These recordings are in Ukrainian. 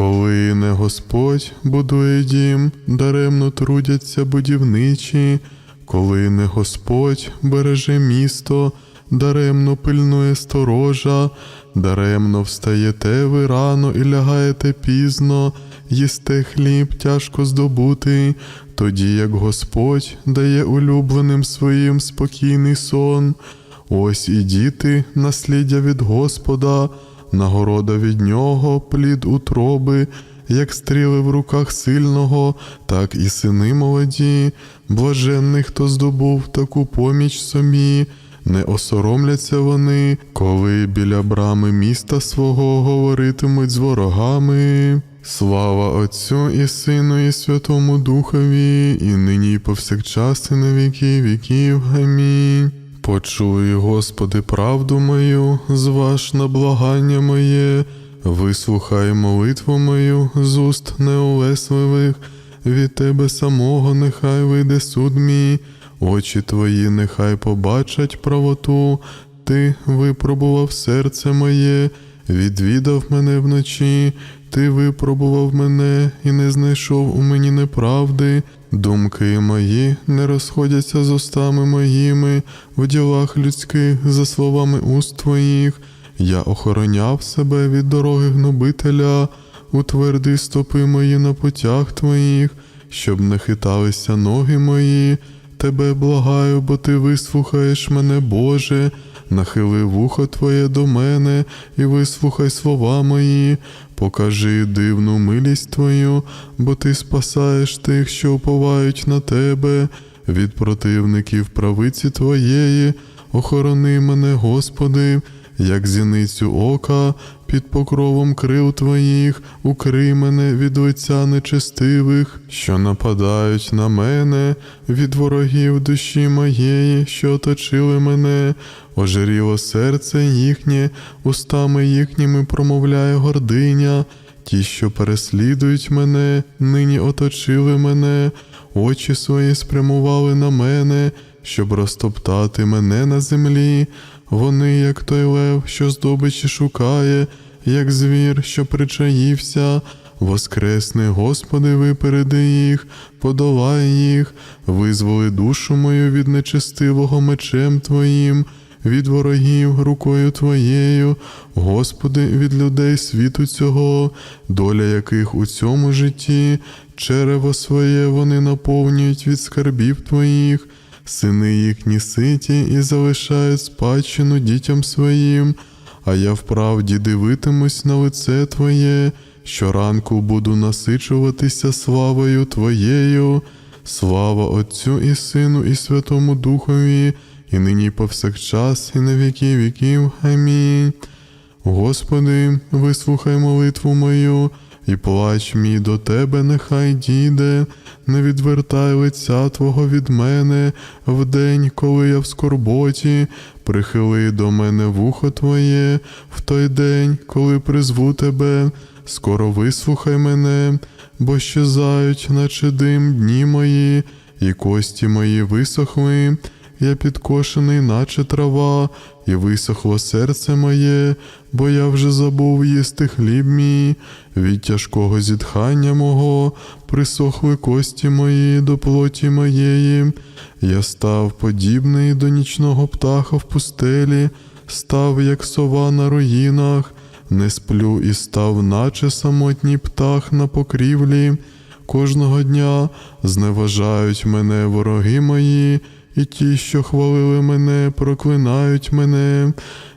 Коли не Господь будує дім, даремно трудяться будівничі, коли не Господь береже місто, даремно пильнує сторожа, даремно встаєте ви рано і лягаєте пізно, їсте хліб тяжко здобути, тоді як Господь дає улюбленим своїм спокійний сон. Ось і діти, насліддя від Господа, нагорода від нього, плід утроби, як стріли в руках сильного, так і сини молоді, блаженний, хто здобув таку поміч собі. Не осоромляться вони, коли біля брами міста свого говоритимуть з ворогами. Слава Отцю і Сину, і Святому Духові, і нині, і повсякчас, і на віки віків. Амінь. Почуй, Господи, правду мою, зваж на благання моє, вислухай молитву мою з уст неулесливих, від Тебе самого нехай вийде суд мій, очі Твої нехай побачать правоту, Ти випробував серце моє, відвідав мене вночі, Ти випробував мене і не знайшов у мені неправди. Думки мої не розходяться з устами моїми, в ділах людських за словами уст твоїх. Я охороняв себе від дороги гнобителя, утверди стопи мої на путях твоїх, щоб не хиталися ноги мої. Тебе благаю, бо ти вислухаєш мене, Боже, нахили вухо Твоє до мене і вислухай слова мої, покажи дивну милість Твою, бо Ти спасаєш тих, що уповають на Тебе, від противників правиці Твоєї, охорони мене, Господи, як зіницю ока, під покровом крил Твоїх, укрий мене від лиця нечестивих, що нападають на мене, від ворогів душі моєї, що оточили мене, ожиріло серце їхнє, устами їхніми промовляє гординя. Ті, що переслідують мене, нині оточили мене, очі свої спрямували на мене, щоб розтоптати мене на землі. Вони, як той лев, що здобичі шукає, як звір, що причаївся. Воскресни, Господи, випереди їх, подолай їх, визволи душу мою від нечестивого мечем Твоїм, від ворогів рукою Твоєю, Господи, від людей світу цього, доля яких у цьому житті, черево своє вони наповнюють від скарбів Твоїх, сини їхні ситі і залишають спадщину дітям своїм, а я вправді дивитимусь на лице Твоє, щоранку буду насичуватися славою Твоєю. Слава Отцю і Сину, і Святому Духові, і нині повсякчас, і на віки віків. Амінь. Господи, вислухай молитву мою, і плач мій до Тебе нехай дійде, не відвертай лиця Твого від мене в день, коли я в скорботі, прихили до мене вухо Твоє, в той день, коли призву Тебе, скоро вислухай мене, бо щезають, наче дим дні мої, і кості мої висохли. Я підкошений, наче трава, і висохло серце моє, бо я вже забув їсти хліб мій, від тяжкого зітхання мого, присохли кості мої до плоті моєї. Я став подібний до нічного птаха в пустелі, став, як сова на руїнах, не сплю і став, наче самотній птах на покрівлі. Кожного дня зневажають мене вороги мої, і ті, що хвалили мене, проклинають мене.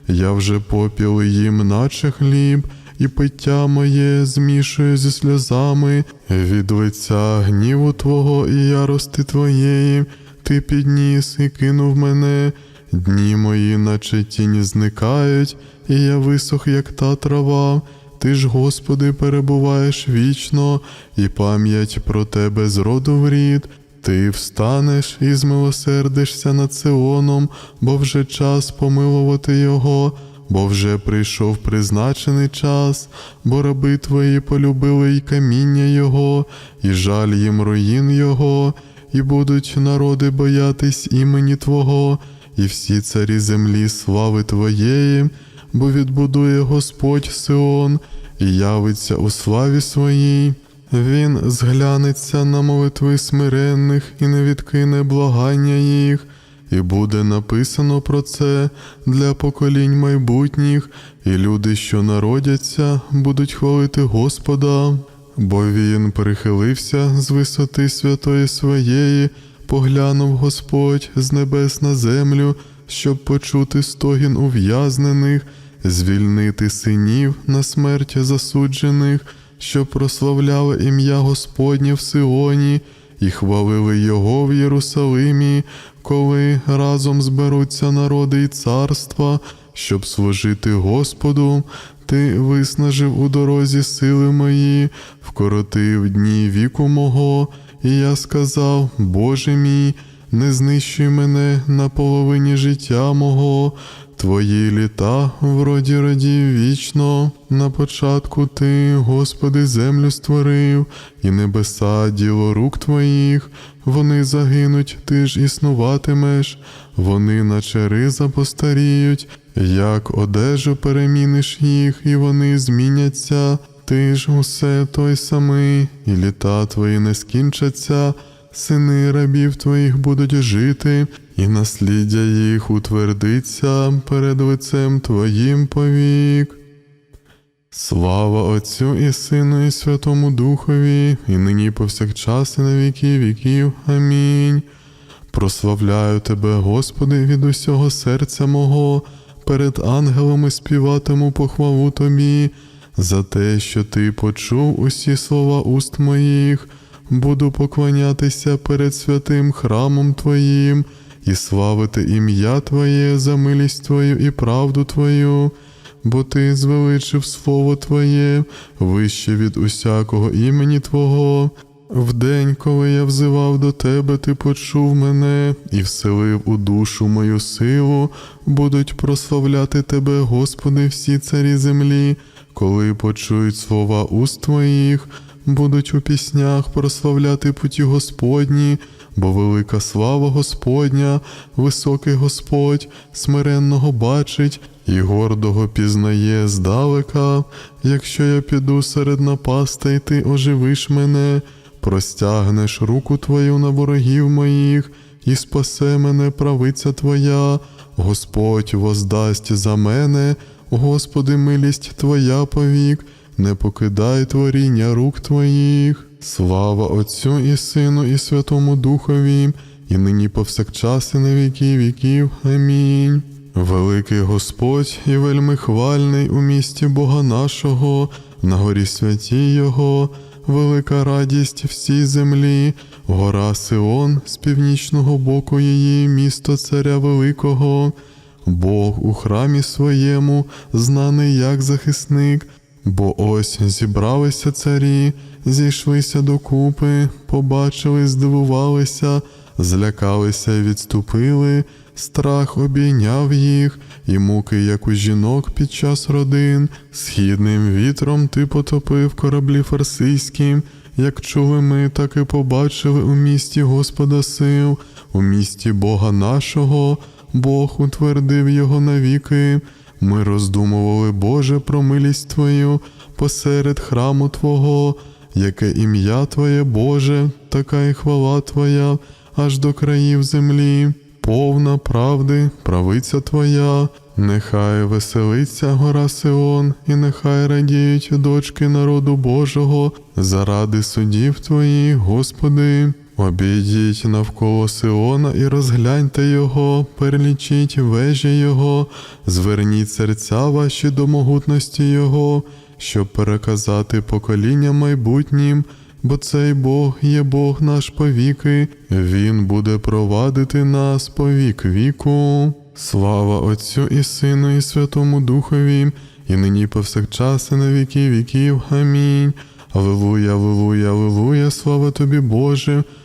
Я вже попіл їм, наче хліб, і пиття моє змішую зі сльозами від лиця гніву Твого і ярости Твоєї. Ти підніс і кинув мене. Дні мої, наче тіні зникають, і я висох, як та трава. Ти ж, Господи, перебуваєш вічно, і пам'ять про Тебе з роду в рід. Ти встанеш і змилосердишся над Сеоном, бо вже час помилувати його, бо вже прийшов призначений час, бо раби твої полюбили й каміння Його, і жаль їм руїн Його, і будуть народи боятись імені Твого, і всі царі землі слави Твоєї, бо відбудує Господь Сион, і явиться у славі своїй. Він зглянеться на молитви смиренних і не відкине благання їх, і буде написано про це для поколінь майбутніх, і люди, що народяться, будуть хвалити Господа, бо він перехилився з висоти святої своєї, поглянув Господь з небес на землю, щоб почути стогін ув'язнених, звільнити синів на смерть засуджених, щоб прославляли ім'я Господнє в Сионі і хвалили Його в Єрусалимі, коли разом зберуться народи і царства, щоб служити Господу. Ти виснажив у дорозі сили мої, вкоротив дні віку мого, і я сказав, Боже мій, не знищуй мене на половині життя мого, Твої літа в роді родів вічно. На початку ти, Господи, землю створив, і небеса діло рук твоїх, вони загинуть, ти ж існуватимеш, вони наче риза постаріють, як одежу переміниш їх, і вони зміняться. Ти ж усе той самий, і літа твої не скінчаться, сини рабів твоїх будуть жити, і насліддя їх утвердиться перед лицем твоїм повік. Слава Отцю і Сину, і Святому Духові, і нині повсякчас, і на віки віків. Амінь. Прославляю Тебе, Господи, від усього серця мого, перед ангелами співатиму похвалу Тобі, за те, що Ти почув усі слова уст моїх, буду поклонятися перед святим храмом Твоїм і славити ім'я Твоє за милість Твою і правду Твою. Бо ти звеличив слово Твоє вище від усякого імені Твого. В день, коли я взивав до Тебе, Ти почув мене і вселив у душу мою силу, будуть прославляти Тебе, Господи, всі царі землі, коли почують слова уст Твоїх, будуть у піснях прославляти путі Господні, бо велика слава Господня, високий Господь, смиренного бачить і гордого пізнає здалека. Якщо я піду серед напастей, ти оживиш мене, простягнеш руку твою на ворогів моїх, і спасе мене правиця Твоя, Господь воздасть за мене, Господи, милість Твоя повік, не покидай творіння рук Твоїх. Слава Отцю і Сину, і Святому Духові, і нині повсякчас, і на віки віків. Амінь. Великий Господь і вельми хвальний у місті Бога нашого, на горі святій Його, велика радість всій землі, гора Сион з північного боку її, місто Царя Великого, Бог у храмі своєму, знаний як захисник, бо ось зібралися царі, зійшлися докупи, побачили, здивувалися, злякалися і відступили. Страх обійняв їх, і муки, як у жінок під час родин, східним вітром ти потопив кораблі фарсийські, як чули ми, так і побачили у місті Господа сил, у місті Бога нашого, Бог утвердив його навіки. Ми роздумували, Боже, про милість Твою посеред храму Твого, яке ім'я Твоє Боже, така і хвала Твоя, аж до країв землі повна правди, правиця Твоя, нехай веселиться гора Сион, і нехай радіють дочки народу Божого заради судів Твоїх, Господи. Обійдіть навколо Сиона і розгляньте його, перелічіть вежі Його, зверніть серця ваші до могутності Його, щоб переказати покоління майбутнім бо цей Бог є Бог наш повіки, Він буде провадити нас по вік віку. Слава Отцю і Сину, і Святому Духові, і нині повсякчас, і на віки віків. Амінь. Аллилуйя, аллилуйя, аллилуйя, слава тобі, Боже.